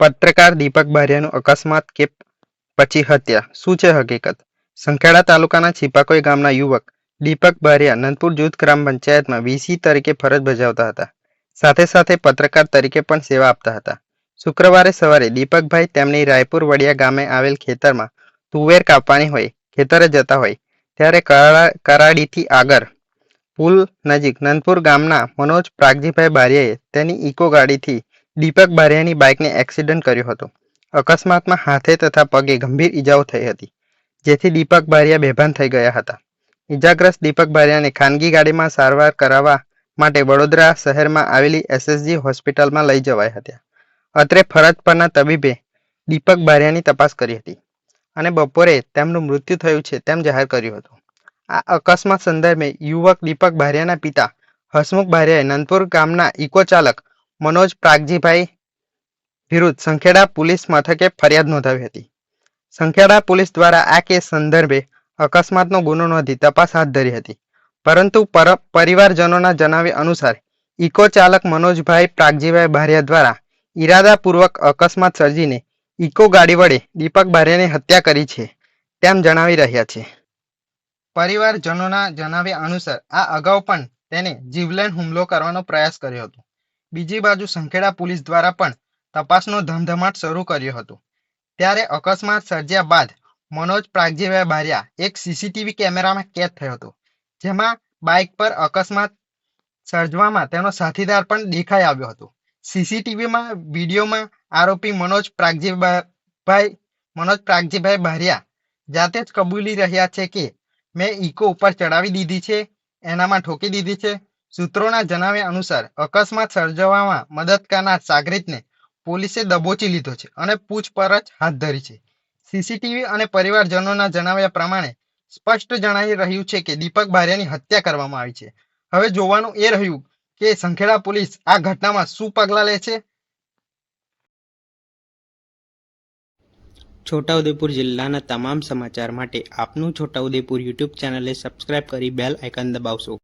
પત્રકાર દીપક બારિયાનું અકસ્માત કે પછી હત્યા? શું છે હકીકત? સંખેડા તાલુકાના છીપાકોઈ ગામના યુવક દીપક બારિયા નંદપુર જૂથ ગ્રામ પંચાયતમાં વીસી તરીકે ફરજ બજાવતા હતા. સાથે સાથે પત્રકાર તરીકે પણ સેવા આપતા હતા. શુક્રવારે સવારે દીપકભાઈ તેમની રાયપુર વડિયા ગામે આવેલ ખેતરમાં તુવેર કાપવાની હોય, ખેતરે જતા હોય, ત્યારે કરાડા કરાડીથી આગળ પુલ નજીક નંદપુર ગામના મનોજ પ્રાગજીભાઈ બારિયાએ તેની ઇકો ગાડીથી દીપક બારિયાની બાઇકને એક્સિડન્ટ કર્યો હતો. અકસ્માતમાં હાથે તથા પગે ગંભીર ઈજાઓ થઈ હતી, જેથી દીપક બારિયા બેભાન થઈ ગયા હતા. ઈજાગ્રસ્ત દીપક બારિયાને ખાનગી ગાડીમાં સારવાર કરાવવા માટે વડોદરા શહેરમાં આવેલી એસએસજી હોસ્પિટલમાં લઈ જવાયા હતા. અત્રે ફરજ પરના તબીબે દીપક બારિયાની તપાસ કરી હતી અને બપોરે તેમનું મૃત્યુ થયું છે તેમ જાહેર કર્યું હતું. આ અકસ્માત સંદર્ભે યુવક દીપક બારિયાના પિતા હસમુખ બારિયાએ નંદપુર ગામના ઇકો ચાલક મનોજ પ્રાગજીભાઈ વિરુદ્ધ સંખેડા પોલીસ મથકે ફરિયાદ નોંધાવી હતી. સંખેડા પોલીસ દ્વારા આ કેસ સંદર્ભે અકસ્માતનો ગુનો નોંધી તપાસ હાથ ધરી હતી. પરંતુ પર, પરિવારજનોના જણાવ્યા અનુસાર, ઇકો ચાલક મનોજભાઈ પ્રાગજીભાઈ બારિયા દ્વારા ઈરાદાપૂર્વક અકસ્માત સર્જીને ઇકો ગાડી વડે દીપક બારિયાની હત્યા કરી છે તેમ જણાવી રહ્યા છે. પરિવારજનોના જણાવ્યા અનુસાર, આ અગાઉ પણ તેને જીવલેણ હુમલો કરવાનો પ્રયાસ કર્યો હતો. બીજી બાજુ સંખેડા પોલીસ દ્વારા પણ તપાસનો ધમધમાટ શરૂ કર્યો હતો. ત્યારે અકસ્માત સર્જ્યા બાદ મનોજ પ્રાગજીભાઈ બારિયા એક સીસીટીવી કેમેરામાં કેદ થયો હતો, જેમાં બાઇક પર અકસ્માત સર્જવામાં તેનો સાથીદાર પણ દેખાઈ આવ્યો હતો. સીસીટીવીમાં વિડીયોમાં આરોપી મનોજ પ્રાગજીભાઈ મનોજ પ્રાગજીભાઈ બારિયા જાતે જ કબૂલી રહ્યા છે કે મેં ઇકો ઉપર ચડાવી દીધી છે, એનામાં ઠોકી દીધી છે સૂત્રોના જણાવ્યા અનુસાર અકસ્માત સર્જવામાં મદદ કરનાર સાગરીતને પોલીસે દબોચી લીધો છે અને પૂછપરછ હાથ ધરી છે. સીસીટીવી અને પરિવારજનોના જણાવ્યા પ્રમાણે સ્પષ્ટ જણાઈ રહ્યું છે કે દીપક ભારિયાની હત્યા કરવામાં આવી છે. હવે જોવાનું એ રહ્યું કે સંખેડા પોલીસ આ ઘટનામાં શું પગલાં લે છે? છોટાઉદેપુર જિલ્લાના તમામ સમાચાર માટે આપનું છોટાઉદેપુર યુટ્યુબ ચેનલે સબસ્ક્રાઇબ કરી બેલ આઇકન દબાવશો.